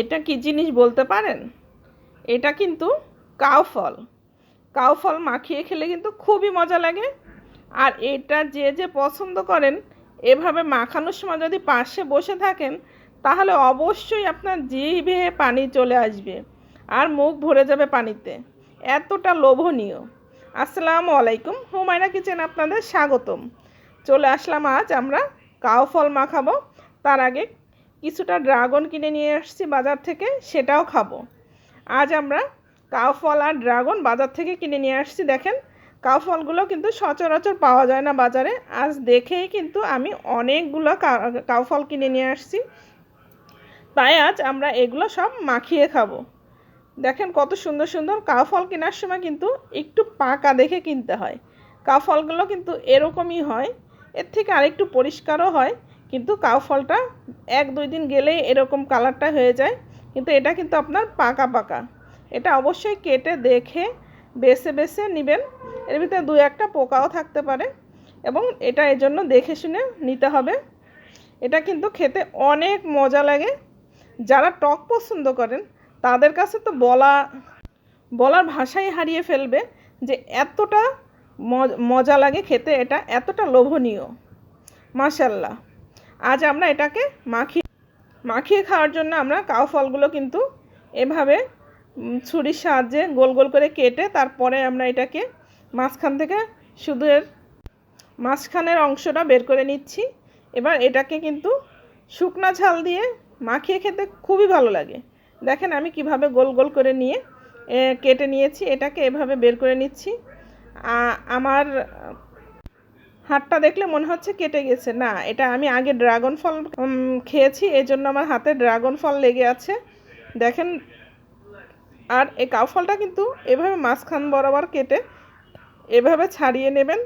এটা কি জিনিস বলতে পারেন? এটা কিন্তু কাউ ফল। কাউ ফল মাখিয়ে খেলে কিন্তু খুবই মজা লাগে। আর এটা যে যে পছন্দ করেন, এভাবে মাখানোর সময় যদি পাশে বসে থাকেন, তাহলে অবশ্যই আপনার জিভে পানি চলে আসবে আর মুখ ভরে যাবে পানিতে। এতটা লোভনীয়। আসসালামু আলাইকুম, হুমায়রা কিচেন আপনাদের স্বাগতম। চলে আসলাম আজ আমরা কাউ ফল মাখাবো। তার আগে কিছুটা ড্রাগন কিনে নিয়ে আসছি বাজার থেকে, সেটাও খাব। আজ আমরা কাউ ফল আর ড্রাগন বাজার থেকে কিনে নিয়ে আসছি, দেখেন। কাউ ফলগুলো কিন্তু সচরাচর পাওয়া যায় না বাজারে। আজ দেখেই কিন্তু আমি অনেকগুলো কা- কাউ ফল কিনে নিয়ে আসছি। তাই আজ আমরা এগুলো সব মাখিয়ে খাব। দেখেন কত সুন্দর সুন্দর কাউ ফল কেনার সময় কিন্তু একটু পাকা দেখে কিনতে হয়। কাউ ফলগুলো কিন্তু এরকমই হয়। এর থেকে আরেকটু পরিষ্কারও হয়। কিন্তু কাউ ফলটা এক, দুই দিন গেলেই এরকম কালারটা হয়ে যায়। কিন্তু এটা কিন্তু আপনার পাকা পাকা। এটা অবশ্যই কেটে দেখে বেছে বেছে নেবেন। এর ভিতরে দু একটা পোকাও থাকতে পারে এবং এটা এর জন্য দেখে শুনে নিতে হবে। এটা কিন্তু খেতে অনেক মজা লাগে। যারা টক পছন্দ করেন, তাদের কাছে তো বলা, বলার ভাষাই হারিয়ে ফেলবে যে এতটা মজা লাগে খেতে। এটা এতটা লোভনীয়। মাশাল্লাহ আজ আমরা এটাকে মাখিয়ে মাখিয়ে খাওয়ার জন্য আমরা কাউ ফলগুলো কিন্তু এভাবে ছুরির সাহায্যে গোল গোল করে কেটে তারপরে আমরা এটাকে মাঝখান থেকে শুধু এর মাঝখানের অংশটা বের করে নিচ্ছি। এবার এটাকে কিন্তু শুকনা ঝাল দিয়ে মাখিয়ে খেতে খুবই ভালো লাগে। দেখেন আমি কীভাবে গোল গোল করে নিয়ে কেটে নিয়েছি। এটাকে এভাবে বের করে নিচ্ছি। আমার হাতটা দেখলে মনে হচ্ছে কেটে গেছে। না, এটা আমি আগে ড্রাগন ফল খেয়েছি এই জন্য আমার হাতে ড্রাগন ফল লেগে আছে। দেখেন, আর এই কাউ ফলটা কিন্তু এভাবে মাঝখান বরাবর কেটে এভাবে ছাড়িয়ে নেবেন,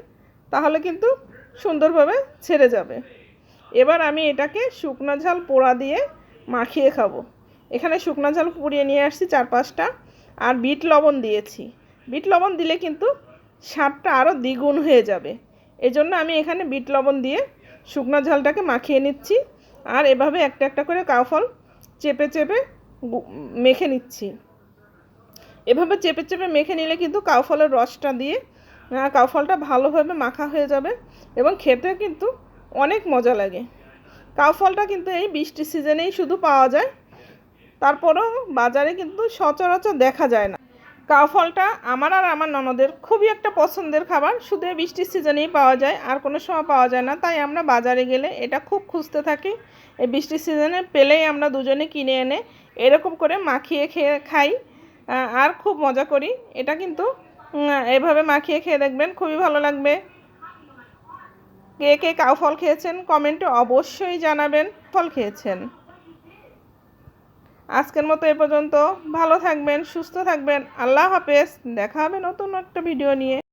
তাহলে কিন্তু সুন্দরভাবে ছেড়ে যাবে। এবার আমি এটাকে শুকনো ঝাল পোড়া দিয়ে মাখিয়ে খাব। এখানে শুকনো ঝাল পুড়িয়ে নিয়ে আসছি চার পাঁচটা আর বিট লবণ দিয়েছি। বিট লবণ দিলে কিন্তু স্বাদটা আরও দ্বিগুণ হয়ে যাবে। এই জন্য আমি এখানে বিট লবণ দিয়ে শুকনো ঝালটাকে মাখিয়ে নিচ্ছি। আর এভাবে একটা একটা করে কাউফল চেপে চেপে মেখে নিচ্ছি। এভাবে চেপে চেপে মেখে নিলে কিন্তু কাউফলের রসটা দিয়ে কাউফলটা ভালোভাবে মাখা হয়ে যাবে এবং খেতে কিন্তু অনেক মজা লাগে। কাউফলটা কিন্তু এই বৃষ্টি সিজনেই শুধু পাওয়া যায়। তারপরেও বাজারে কিন্তু সচরাচর দেখা যায় না। কাউফলটা আমার আর আমার ননদের খুবই একটা পছন্দের খাবার। শুধু বৃষ্টির সিজনেই পাওয়া যায়, আর কোনো সময় পাওয়া যায় না। তাই আমরা বাজারে গেলে এটা খুব খুঁজতে থাকি। এই বৃষ্টির সিজনে পেলেই আমরা দুজনে কিনে এনে এরকম করে মাখিয়ে খেয়ে খাই আর খুব মজা করি। এটা কিন্তু এভাবে মাখিয়ে খেয়ে দেখবেন, খুবই ভালো লাগবে। কে কে কাউ ফল খেয়েছেন কমেন্টে অবশ্যই জানাবেন। ফল খেয়েছেন। আজকের মতো এ পর্যন্ত। ভালো থাকবেন, সুস্থ থাকবেন। আল্লাহ হাফেজ। দেখা হবে নতুন একটা ভিডিও নিয়ে।